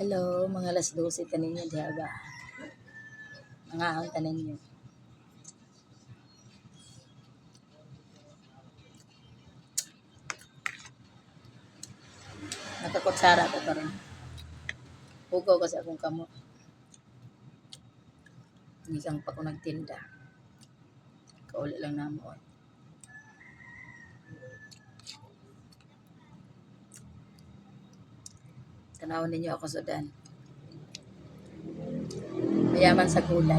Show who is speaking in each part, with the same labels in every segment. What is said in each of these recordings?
Speaker 1: Hello, mga alas 12 tanin niyo diha ba? Mga ahon tanin niyo. Nakakutsara ko pa rin. Hugaw kasi akong kamot. Hindi kang pa ko nagtinda. Kauli lang na mo. Tanawin ninyo ako sa dan. Mayaman sa gulay.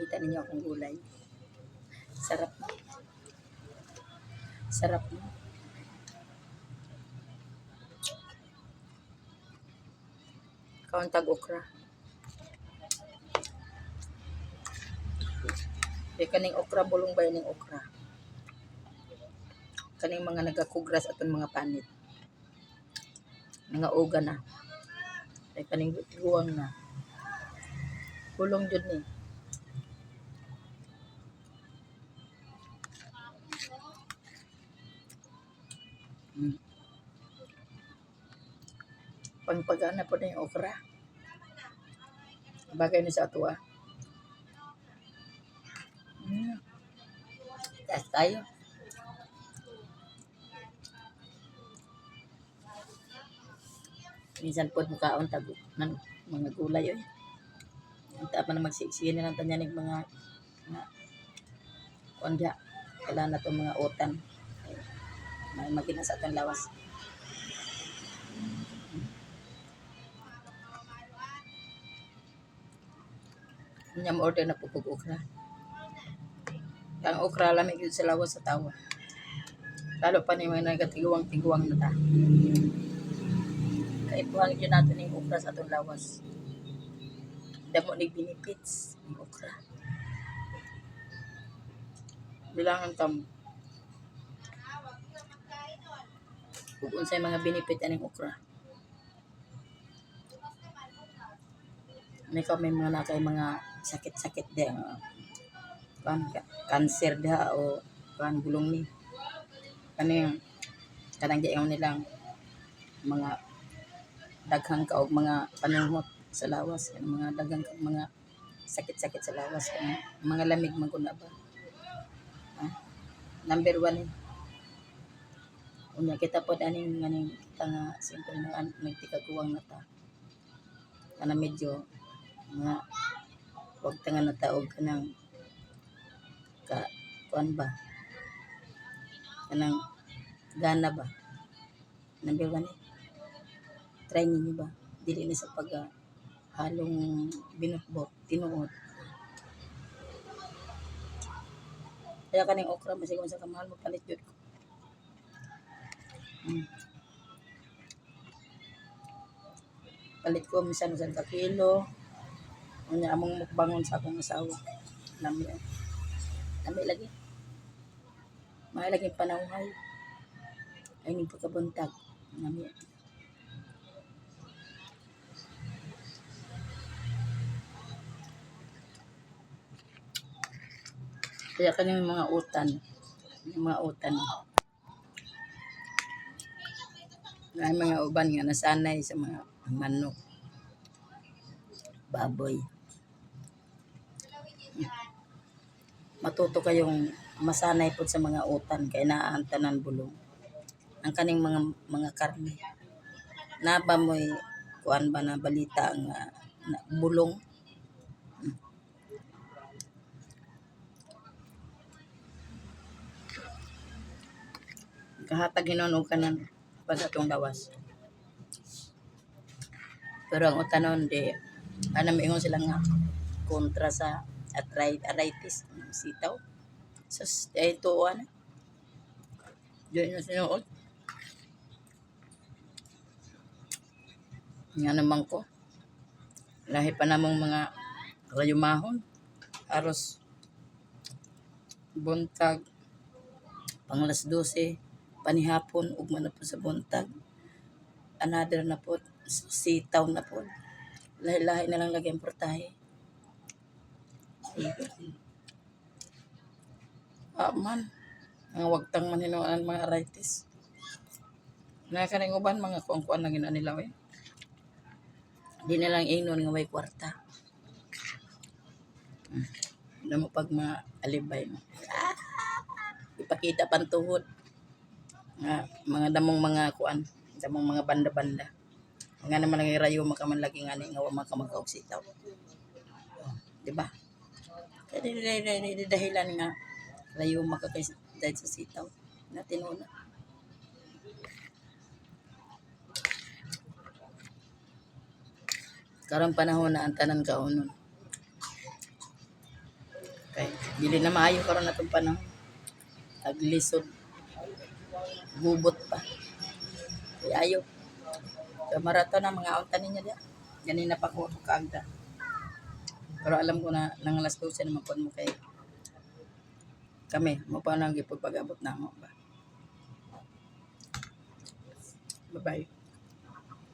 Speaker 1: Kita ninyo akong gulay. Sarap na. Sarap na. Kauntag okra. Di kaning okra bulong ba ning okra? Kaning mga nagakugras aton mga panit. Mga uga na. Di kaning guwang na. Bulong jud ni. Mm. Pangpagana po na yung okra. Bagay ni sa ato ah. Taas tayo. Minsan po mukhaon tago ng mga gulay oy. Ang tapa na magsiksiyan na lang tanyanig mga mga kondya. Kailangan na itong mga utan. May magina sa atong lawas. Nyam order na po kog okra. Ang okra lamig yun sa lawas sa tawa. Lalo pa ni mga nagatiguang-tiguang na ta. Kaipuhan yun natin yung okra sa atong lawas. Damo ni benefits ng okra. Bilangan kam. Kung unsay mga benefit aning okra. May kami mga nakay mga sakit-sakit di ang kan cancer da o kan gulong ni. Kaning kanang diaw nilang mga daghang kaog mga panungot sa lawas. Kanang mga daghang kaog mga sakit-sakit sa lawas. Kanang mga lamig man kun na ba. Ah, number one. Eh. Unya kita po aning nganing tanga simple na an nagtikaguwang na ta. Kana medyo nga wag tanga na taog kanang ka kuan ba? Kanang gana ba? Number one eh. try ninyo ba? Dili ni sa pag ah, halong binukbok tinuod. Kaya kaning okra masig sa kamahal mo palit jud ko Hmm. palit ko minsan sa kilo. Unya among mukbangon sa akong asawa. Lami lami lagi. May lagi panawhay ay ning pagkabuntag. Lami kaya kaning mga utan. Yung mga utan. May mga uban nga nasanay sa mga manok. Baboy matuto kayong masanay po sa mga utan kay naaantanan bulong ang kaning mga mga karne. Naba mo'y kuan ba na balita nga na, bulong? Kahatag hinon og kanan pag atong pero ang utanon di ano ingon sila nga kontra sa arthritis, arthritis sitaw. Sa eh, tuwa na diyan na sinuot. Nga naman ko. Lahi pa namang mga rayumahon aros buntag panglas 12 panihapon ug man na po sa buntag another na po sitaw na po. Lahi-lahi na lang lagi ang portahe ah man Mga wagtang maninuan mga arthritis. Na kaning uban mga kuan-kuan lang ina nila eh. Di na lang nga may kwarta. Hmm. Ano mo pag mga alibay mo. Ah! Ipakita pantuhod. Nga, mga damong mga kuan, damong mga banda-banda. Nga naman ang rayo makaman lagi nga ni nga wa makamagaw sitaw. Oh, dahilan nga layo makakay dahil sa sitaw. Natin una. Karang panahon na ang tanan kaunon. Okay. Dili na maayo karon natong panahon. Taglisod. Gubot pa. Ay ayo. So, marato na mga aunta ninyo dia. Ganina pa ko kaagda. Pero alam ko na nang alas 12 naman po mo kay kami. Mo pa nang gipagpag-abot na mo ba. Bye-bye.